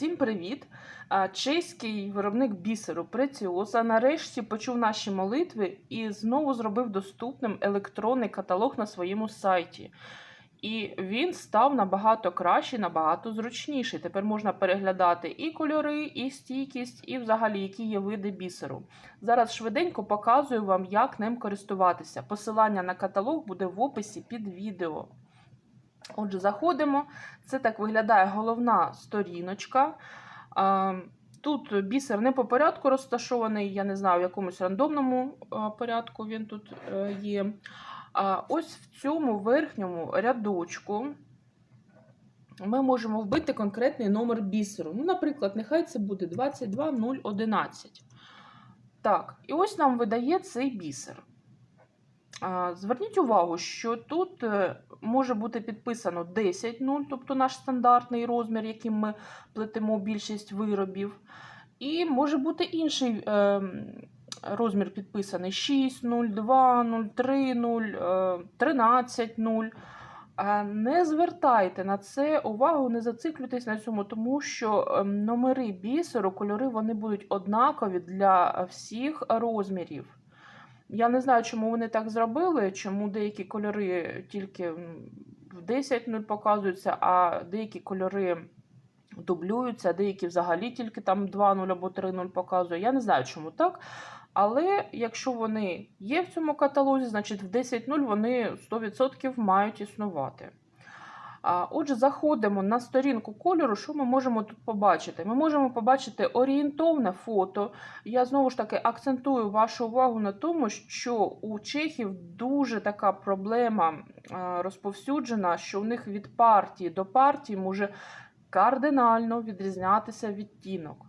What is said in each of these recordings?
Всім привіт! Чеський виробник бісеру Преціоса нарешті почув наші молитви і знову зробив доступним електронний каталог на своєму сайті. І він став набагато кращий, набагато зручніший. Тепер можна переглядати і кольори, і стійкість, і взагалі які є види бісеру. Зараз швиденько показую вам, як ним користуватися. Посилання на каталог буде в описі під відео. Отже, заходимо. Це так виглядає головна сторіночка. Тут бісер не по порядку розташований, я не знаю, в якомусь рандомному порядку він тут е, є. Ось в цьому верхньому рядочку ми можемо вбити конкретний номер бісеру. Ну, наприклад, нехай це буде 22011. Так, і ось нам видає цей бісер. Зверніть увагу, що тут е, може бути підписано 10.0, тобто наш стандартний розмір, яким ми плетемо більшість виробів. І може бути інший е, розмір підписаний 6.0, 2.0, 3.0, е, 13.0. А Не звертайте на це увагу, не зациклюйтесь на цьому, тому що ем, номери бісеру, кольори вони будуть однакові для всіх розмірів. Я не знаю, чому вони так зробили, чому деякі кольори тільки в 10.0 показуються, а деякі кольори дублюються, деякі взагалі тільки там 2.0 або 3.0 показує. Я не знаю, чому так. Але якщо вони є в цьому каталозі, значить в 10.0 вони 100% мають існувати. Отже, заходимо на сторінку кольору. Що ми можемо тут побачити? Ми можемо побачити орієнтовне фото. Я знову ж таки акцентую вашу увагу на тому, що у чехів дуже така проблема розповсюджена, що у них від партії до партії може кардинально відрізнятися відтінок.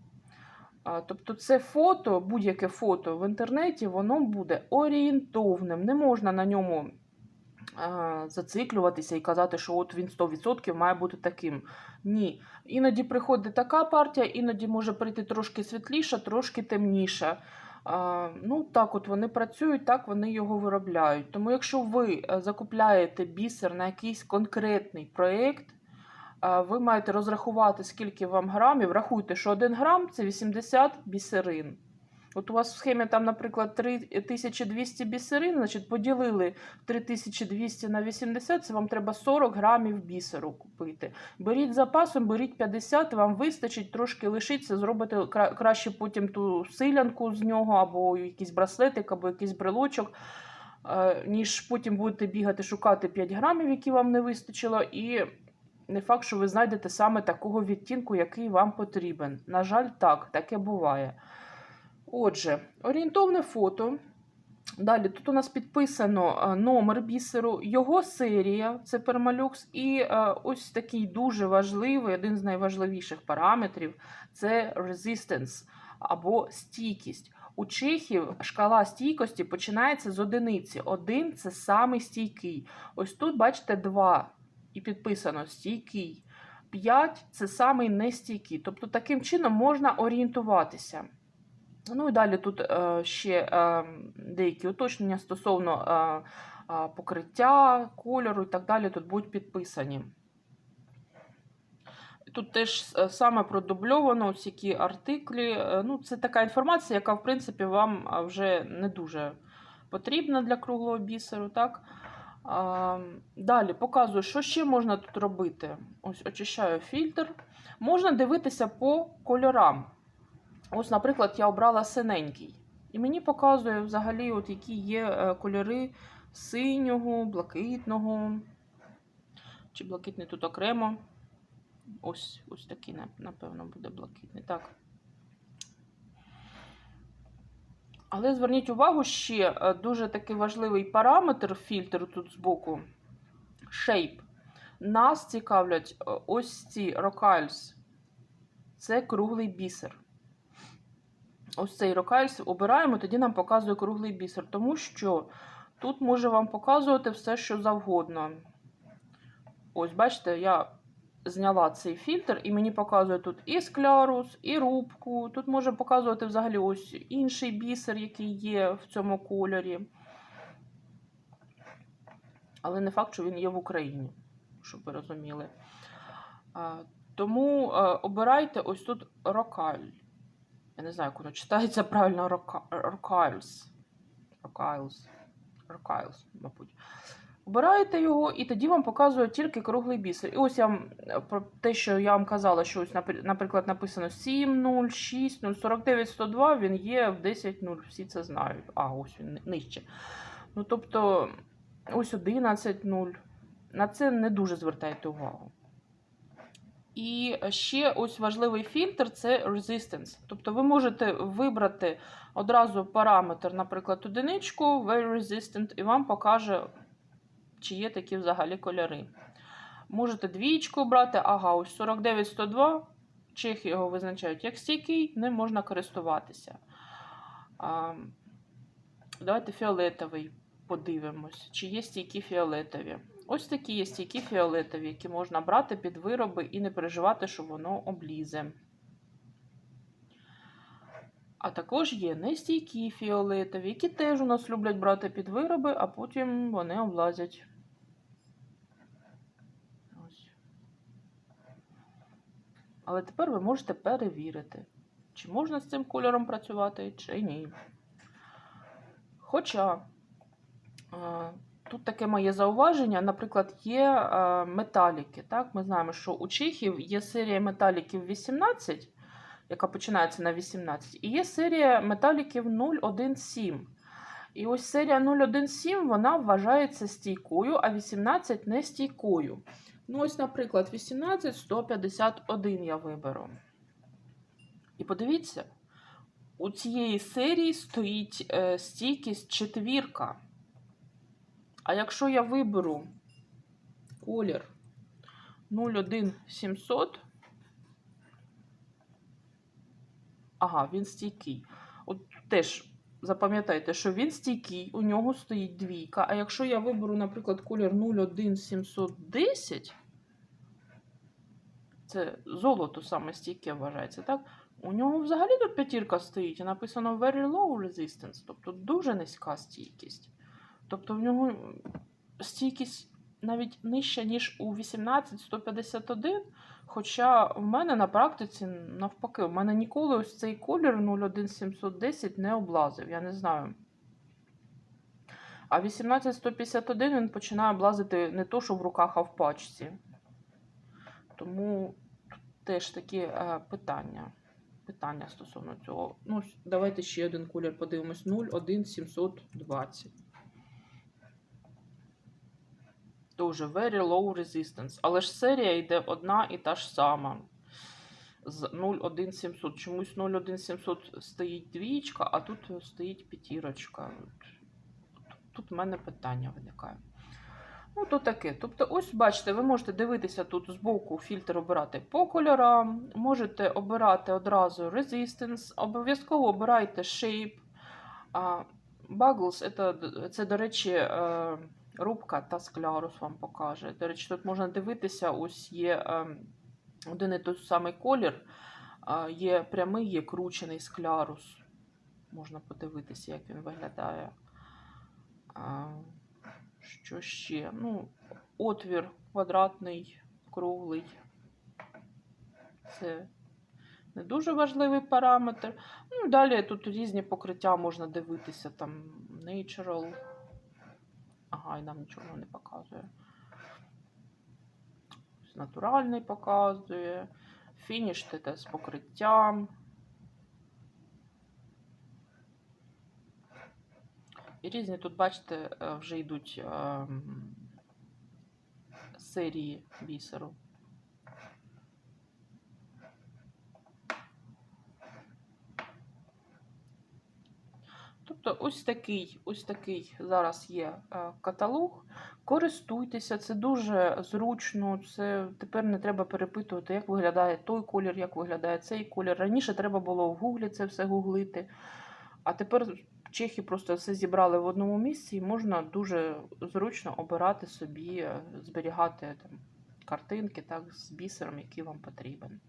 Тобто це фото, будь-яке фото в інтернеті, воно буде орієнтовним. Не можна на ньому зациклюватися і казати, що от він 100% має бути таким. Ні. Іноді приходить така партія, іноді може прийти трошки світліша, трошки темніша. Ну, так от вони працюють, так вони його виробляють. Тому, якщо ви е, закупляєте бісер на якийсь конкретний проєкт, ви маєте розрахувати, скільки вам грамів. Рахуйте, що 1 грам це 80 бісерин. От у вас в схемі там, наприклад, 3200 бісерин, значить поділили 3200 на 80, це вам треба 40 грамів бісеру купити. Беріть запасом, беріть 50, вам вистачить, трошки лишиться, зробите кра- краще потім ту силянку з нього, або якийсь браслетик, або якийсь брелочок, е, ніж потім будете бігати, шукати 5 грамів, які вам не вистачило, і не факт, що ви знайдете саме такого відтінку, який вам потрібен. На жаль, так, таке буває. Отже, орієнтовне фото. Далі тут у нас підписано е, номер бісеру, його серія, це пермалюкс, і е, ось такий дуже важливий, один з найважливіших параметрів це resistance або стійкість. У чехів шкала стійкості починається з одиниці. Один це самий стійкий. Ось тут, бачите, два і підписано стійкий. 5 це самий нестійкий. Тобто таким чином можна орієнтуватися. Ну і далі тут е, ще е, деякі уточнення стосовно е, покриття, кольору і так далі тут будуть підписані. Тут теж саме продубльовано які артиклі. Ну, це така інформація, яка, в принципі, вам вже не дуже потрібна для круглого бісеру. Так? Далі показую, що ще можна тут робити. Ось очищаю фільтр. Можна дивитися по кольорам. Ось, наприклад, я обрала синенький. І мені показує взагалі, от які є е, кольори синього, блакитного. Чи блакитний тут окремо. Ось, ось такий, напевно, буде блакитний. Так. Але зверніть увагу ще е, дуже такий важливий параметр фільтру тут збоку. Shape. Нас цікавлять е, ось ці Rocals. Це круглий бісер. Ось цей Rocals обираємо, тоді нам показує круглий бісер, тому що тут може вам показувати все, що завгодно. Ось, бачите, я зняла цей фільтр, і мені показує тут і склярус, і рубку. Тут може показувати взагалі ось інший бісер, який є в цьому кольорі. Але не факт, що він є в Україні, щоб ви розуміли. Тому обирайте ось тут Рокаль. Я не знаю, воно читається правильно Рока- Рокайлс. Рокайлс. Рокайлс, мабуть. Обираєте його, і тоді вам показує тільки круглий бісер. І ось я вам е, про те, що я вам казала, що ось, наприклад, написано 7, 0, 6, 0, 49, 102, він є в 10, 0. Всі це знають. А, ось він нижче. Ну, тобто, ось 11, 0. На це не дуже звертайте увагу. І ще ось важливий фільтр це resistance. Тобто ви можете вибрати одразу параметр, наприклад, одиничку, very resistant, і вам покаже, чи є такі взагалі кольори. Можете двічку брати, ага, ось 49-102. Чехи його визначають як стійкий, ним можна користуватися. Давайте фіолетовий подивимось, чи є стійкі фіолетові. Ось такі є стійкі фіолетові, які можна брати під вироби і не переживати, що воно облізе. А також є нестійкі фіолетові, які теж у нас люблять брати під вироби, а потім вони облазять. Ось. Але тепер ви можете перевірити, чи можна з цим кольором працювати, чи ні. Хоча е, тут таке моє зауваження, наприклад, є е, металіки. Так? Ми знаємо, що у чехів є серія металіків 18, яка починається на 18, і є серія металіків 017. І ось серія 017 вона вважається стійкою, а 18 не стійкою. Ну, ось, наприклад, 18 151 я виберу. І подивіться, у цієї серії стоїть е, стійкість четвірка. А якщо я виберу колір 01700, ага, він стійкий. От теж запам'ятайте, що він стійкий, у нього стоїть двійка. А якщо я виберу, наприклад, колір 01710, це золото саме стійке вважається, так? У нього взагалі тут п'ятірка стоїть і написано very low resistance, тобто дуже низька стійкість. Тобто в нього стійкість навіть нижча, ніж у 18151. Хоча в мене на практиці навпаки, в мене ніколи ось цей колір 01710 не облазив. Я не знаю. А 18151 він починає облазити не то, що в руках, а в пачці. Тому тут теж такі е, питання. Питання стосовно цього. Ну, давайте ще один колір подивимось. 01720. Дуже very low resistance. Але ж серія йде одна і та ж сама. З 01700. Чомусь 01700 стоїть двічка, а тут стоїть п'ятірочка. Тут в мене питання виникає. Ну, то таке. Тобто, ось бачите, ви можете дивитися тут збоку фільтр обирати по кольорам, можете обирати одразу Resistance, обов'язково обирайте Shape. Buggles це, це, до речі, е, рубка та склярус вам покаже. До речі, тут можна дивитися, ось є е, один і той самий колір, є прямий, є кручений склярус. Можна подивитися, як він виглядає. Що ще? Ну, отвір квадратний, круглий. Це не дуже важливий параметр. Ну, далі тут різні покриття можна дивитися, там natural. Ага, і нам нічого не показує. Натуральний показує. Фініш ТТ з покриттям. І різні тут, бачите, е, вже йдуть ем, серії бісеру. Тобто ось такий, ось такий зараз є е, каталог. Користуйтеся, це дуже зручно. Це тепер не треба перепитувати, як виглядає той колір, як виглядає цей колір. Раніше треба було в гуглі це все гуглити. А тепер чехи просто все зібрали в одному місці і можна дуже зручно обирати собі, е, зберігати там, картинки так, з бісером, який вам потрібен.